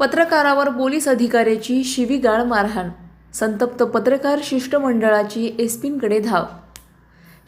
पत्रकारावर पोलीस अधिकाऱ्याची शिवीगाळ मारहाण. संतप्त पत्रकार शिष्टमंडळाची एसपींकडे धाव.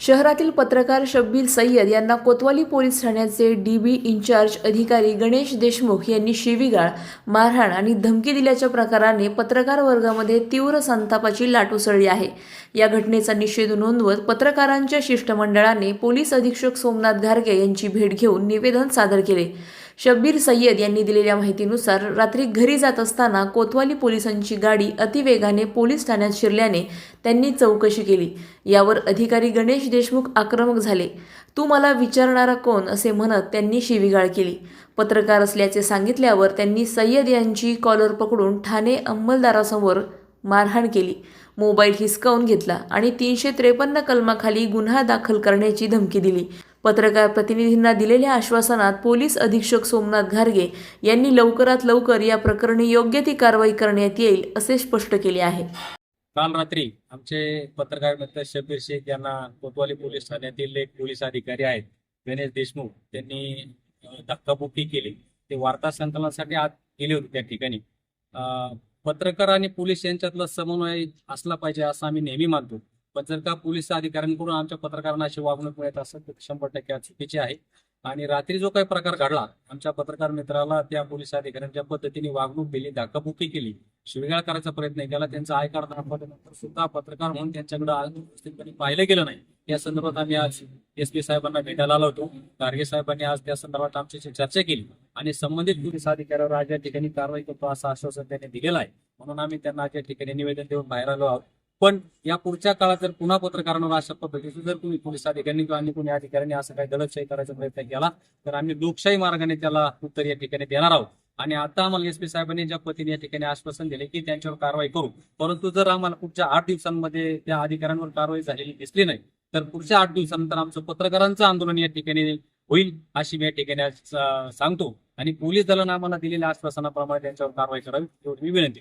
शहरातील पत्रकार शब्बीर सय्यद यांना कोतवाली पोलीस ठाण्याचे डी बी इन्चार्ज अधिकारी गणेश देशमुख यांनी शिवीगाळ मारहाण आणि धमकी दिल्याच्या प्रकाराने पत्रकार वर्गामध्ये तीव्र संतापाची लाट उसळली आहे. या घटनेचा निषेध नोंदवत पत्रकारांच्या शिष्टमंडळाने पोलीस अधीक्षक सोमनाथ घारगे यांची भेट घेऊन निवेदन सादर केले. शब्बीर सय्यद यांनी दिलेल्या माहितीनुसार रात्री घरी जात असताना कोतवाली पोलिसांची गाडी अतिवेगाने पोलीस ठाण्यात शिरल्याने त्यांनी चौकशी केली. यावर अधिकारी गणेश देशमुख आक्रमक झाले. तू मला विचारणारा कोण? असे म्हणत त्यांनी शिवीगाळ केली. पत्रकार असल्याचे सांगितल्यावर त्यांनी सय्यद यांची कॉलर पकडून ठाणे अंमलदारासमोर मारहाण केली. मोबाईल हिसकावून घेतला आणि तीनशे त्रेपन्न कलमाखाली गुन्हा दाखल करण्याची धमकी दिली. पत्रकार प्रतिनिधींना दिलेल्या आश्वासनात पोलीस अधीक्षक सोमनाथ घारगे यांनी लवकरात लवकर या प्रकरणी योग्य ती कारवाई करण्यात येईल असे स्पष्ट केले आहे. काल रात्री आमचे पत्रकार मित्र शबीर शेख यांना कोतवाली पोलीस ठाण्यातील एक पोलीस अधिकारी आहेत गणेश देशमुख त्यांनी धक्काबुक्की केली. ते वार्ता संकलनासाठी आज गेले होते त्या ठिकाणी. पत्रकार आणि पोलीस यांच्यातला समन्वय असला पाहिजे असं आम्ही नेहमी मानतो. पण जर का पोलीस अधिकाऱ्यांकडून आमच्या पत्रकारांना अशी वागणूक मिळत असेल तर शंभर टक्के चुकीची आहे. आणि रात्री जो काही प्रकार घडला आमच्या पत्रकार मित्राला त्या पोलीस अधिकाऱ्यांच्या पद्धतीने वागणूक दिली धाकाबुकी केली शिवीगाळ करायचा प्रयत्न केला त्यांचा आय कार्ड दाखवल्यानंतर सुद्धा पत्रकार म्हणून त्यांच्याकडे आज पाहिलं गेलं नाही. या संदर्भात आम्ही आज एस पी साहेबांना भेटायला आलो होतो. गार्गे साहेबांनी आज त्या संदर्भात आमच्याशी चर्चा केली आणि संबंधित पोलीस अधिकाऱ्यावर आज या ठिकाणी कारवाई करतो असं आश्वासन त्यांनी दिलेलं आहे. म्हणून आम्ही त्यांना आज या ठिकाणी निवेदन देऊन बाहेर आलो आहोत. पण या पुढच्या काळात जर पुन्हा पत्रकारांवर अशा पद्धतीचं जर तुम्ही पोलीस अधिकाऱ्यांनी किंवा अन्य कोणी अधिकाऱ्यांनी असं काही दडपशाही करायचा प्रयत्न केला तर आम्ही लोकशाही मार्गाने त्याला उत्तर या ठिकाणी देणार आहोत. आणि आता आम्हाला एस पी साहेबांनी ज्या पतीने या ठिकाणी आश्वासन दिले की त्यांच्यावर कारवाई करू. परंतु जर आम्हाला पुढच्या आठ दिवसांमध्ये त्या अधिकाऱ्यांवर कारवाई झालेली दिसली नाही तर पुढच्या आठ दिवसानंतर आमचं पत्रकारांचं आंदोलन या ठिकाणी होईल अशी मी या ठिकाणी सांगतो. आणि पोलीस दलानं आम्हाला दिलेल्या आश्वासनाप्रमाणे त्यांच्यावर कारवाई करावी एवढी मी विनंती